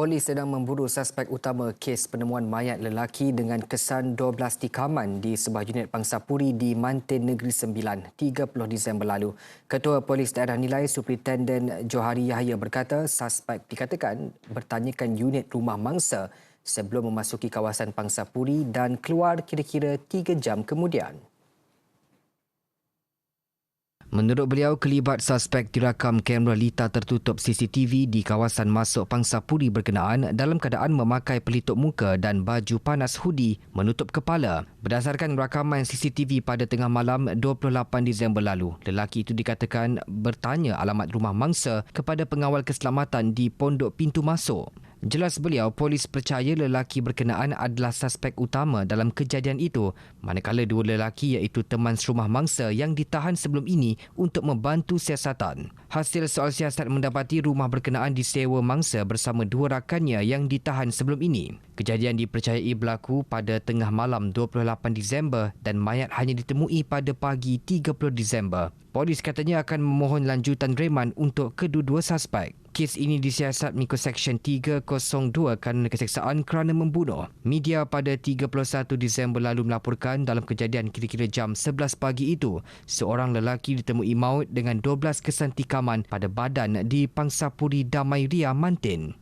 Polis sedang memburu suspek utama kes penemuan mayat lelaki dengan kesan 12 tikaman di sebuah unit pangsapuri di Mantin Negeri Sembilan 30 Disember lalu. Ketua Polis Daerah Nilai Superintenden Johari Yahya berkata suspek dikatakan bertanyakan unit rumah mangsa sebelum memasuki kawasan pangsapuri dan keluar kira-kira 3 jam kemudian. Menurut beliau, kelibat suspek dirakam kamera lita tertutup CCTV di kawasan masuk Pangsapuri berkenaan dalam keadaan memakai pelitup muka dan baju panas hoodie menutup kepala. Berdasarkan rakaman CCTV pada tengah malam 28 Disember lalu, lelaki itu dikatakan bertanya alamat rumah mangsa kepada pengawal keselamatan di pondok pintu masuk. Jelas beliau, polis percaya lelaki berkenaan adalah suspek utama dalam kejadian itu, manakala dua lelaki iaitu teman serumah mangsa yang ditahan sebelum ini untuk membantu siasatan. Hasil soal siasat mendapati rumah berkenaan disewa mangsa bersama dua rakannya yang ditahan sebelum ini. Kejadian dipercayai berlaku pada tengah malam 28 Disember dan mayat hanya ditemui pada pagi 30 Disember. Polis katanya akan memohon lanjutan reman untuk kedua-dua suspek. Kes ini disiasat Miko Seksyen 302 kerana keseksaan kerana membunuh. Media pada 31 Disember lalu melaporkan dalam kejadian kira-kira jam 11 pagi itu, seorang lelaki ditemui maut dengan 12 kesan tikaman pada badan di Pangsapuri Damai Ria, Mantin.